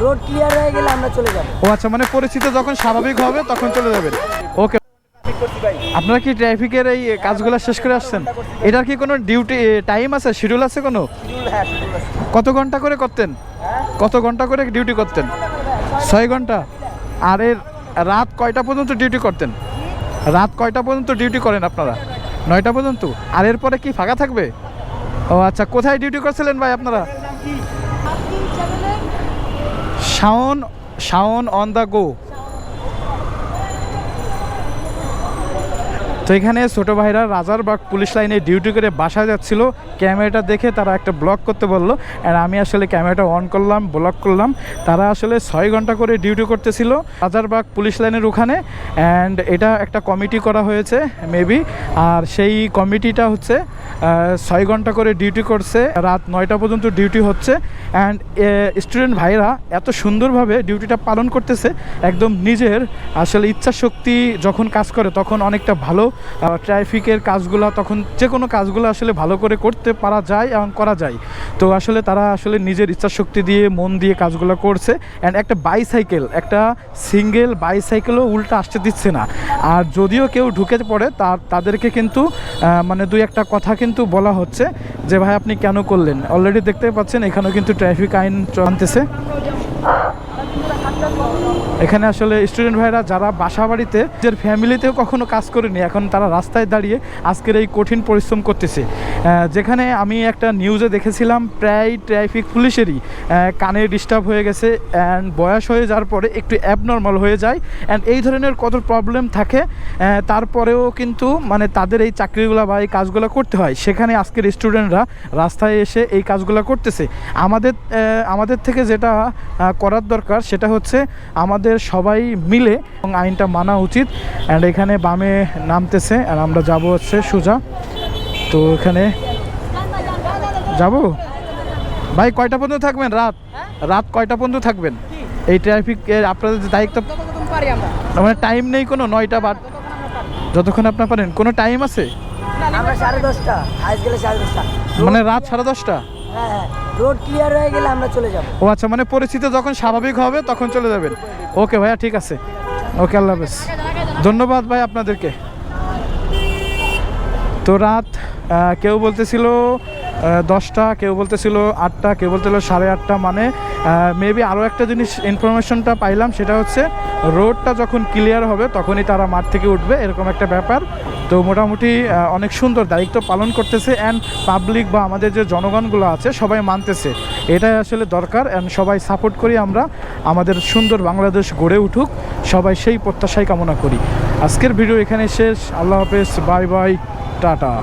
Road clear হয়ে গেলে আমরা চলে যাব। ও আচ্ছা মানে পরিস্থিতি যখন স্বাভাবিক হবে তখন চলে যাবেন। ওকে আপনারা কি ট্রাফিকের এই কাজগুলো শেষ করে আসছেন? এটার কি কোনো ডিউটি টাইম আছে? শিডিউল আছে কোনো? কত ঘণ্টা করে করতেন? কত ঘণ্টা করে ডিউটি করতেন? ছয় ঘণ্টা। আর এর রাত কয়টা পর্যন্ত ডিউটি করতেন? রাত কয়টা পর্যন্ত ডিউটি করেন আপনারা? নয়টা পর্যন্ত? আর এরপরে কি ফাঁকা থাকবে? ও আচ্ছা কোথায় ডিউটি করছিলেন ভাই আপনারা? Shaon Shaon on the go তো এখানে ছোট ভাইরা রাজারবাগ পুলিশ লাইনে ডিউটি করে বাসায় যাচ্ছিল। ক্যামেরাটা দেখে তারা একটা ব্লক করতে বলল, আর আমি আসলে ক্যামেরাটা অন করলাম, ব্লক করলাম। তারা আসলে ছয় ঘণ্টা করে ডিউটি করতেছিল রাজারবাগ পুলিশ লাইনের ওখানে। অ্যান্ড এটা একটা কমিটি করা হয়েছে, মেবি। আর সেই কমিটিটা হচ্ছে ছয় ঘণ্টা করে ডিউটি করছে, রাত নয়টা পর্যন্ত ডিউটি হচ্ছে। অ্যান্ড স্টুডেন্ট ভাইরা এত সুন্দরভাবে ডিউটিটা পালন করতেছে, একদম নিজের আসলে ইচ্ছা শক্তি যখন কাজ করে, তখন অনেকটা ভালো ট্রাফিকের কাজগুলো তখন যে কোনো কাজগুলো আসলে ভালো করে করতে পারা যায় এবং করা যায়। তো আসলে তারা আসলে নিজের ইচ্ছা শক্তি দিয়ে, মন দিয়ে কাজগুলো করছে। অ্যান্ড একটা বাইসাইকেল একটা সিঙ্গেল বাইসাইকেলও উল্টা আসতে দিচ্ছে না। আর যদিও কেউ ঢুকে পড়ে, তার, তাদেরকে কিন্তু মানে দুই একটা কথা কিন্তু বলা হচ্ছে যে, ভাই, আপনি কেন করলেন? অলরেডি দেখতে পাচ্ছেন, এখানেও কিন্তু ট্রাফিক আইন চলতেছে। এখানে আসলে স্টুডেন্ট ভাইরা যারা বাসা বাড়িতে নিজের ফ্যামিলিতেও কখনো কাজ করেনি, এখন তারা রাস্তায় দাঁড়িয়ে আজকের এই কঠিন পরিশ্রম করতেছে। যেখানে আমি একটা নিউজে দেখেছিলাম, প্রায় ট্রাফিক পুলিশেরই কানে ডিস্টার্ব হয়ে গেছে অ্যান্ড বয়স হয়ে যাওয়ার পরে একটু অ্যাবনর্মাল হয়ে যায় অ্যান্ড এই ধরনের কত প্রবলেম থাকে তারপরেও কিন্তু মানে তাদের এই চাকরিগুলো বা এই কাজগুলো করতে হয়। সেখানে আজকের স্টুডেন্টরা রাস্তায় এসে এই কাজগুলো করতেছে। আমাদের আমাদের থেকে যেটা করার দরকার সেটা হচ্ছে আমাদের সবাই মিলে এবং আইনটা মানা উচিত। অ্যান্ড এখানে বামে নামতেছে আর আমরা যাব হচ্ছে সোজা। তো এখানে যাব? ভাই কয়টা পর্যন্ত থাকবেন? রাত? রাত কয়টা পর্যন্ত থাকবেন? এই ট্রাফিক আপনাদের দায়িত্ব মানে টাইম নেই কোনো নয়টা বা যতক্ষণ আপনার পারেন। কোনো টাইম আছে? আমরা সাড়ে দশটা। সাড়ে দশটা। মানে রাত সাড়ে দশটা? হ্যাঁ হ্যাঁ রোড ক্লিয়ার হয়ে গেলে আমরা চলে যাব। ও আচ্ছা মানে পরিস্থিতি যখন স্বাভাবিক হবে, তখন চলে যাবেন। ওকে ভাইয়া, ঠিক আছে। ওকে, আল্লাহ হাফেজ। ধন্যবাদ ভাই আপনাদেরকে। তো রাত কেউ বলতেছিল দশটা, কেউ বলতেছিল আটটা, কেউ বলতেছিল সাড়ে আটটা মানে মেবি আরও একটা জিনিস ইনফরমেশনটা পাইলাম, সেটা হচ্ছে রোডটা যখন ক্লিয়ার হবে, তখনই তারা মাঠ থেকে উঠবে, এরকম একটা ব্যাপার। তো মোটামুটি অনেক সুন্দর দায়িত্ব পালন করতেছে অ্যান্ড পাবলিক বা আমাদের যে জনগণগুলো আছে, সবাই মানতেছে। এটাই আসলে দরকার অ্যান্ড সবাই সাপোর্ট করি আমরা, আমাদের সুন্দর বাংলাদেশ গড়ে উঠুক, সবাই সেই প্রত্যাশাই কামনা করি। আজকের ভিডিও এখানে শেষ, আল্লাহ হাফেজ বাই বাই টাটা।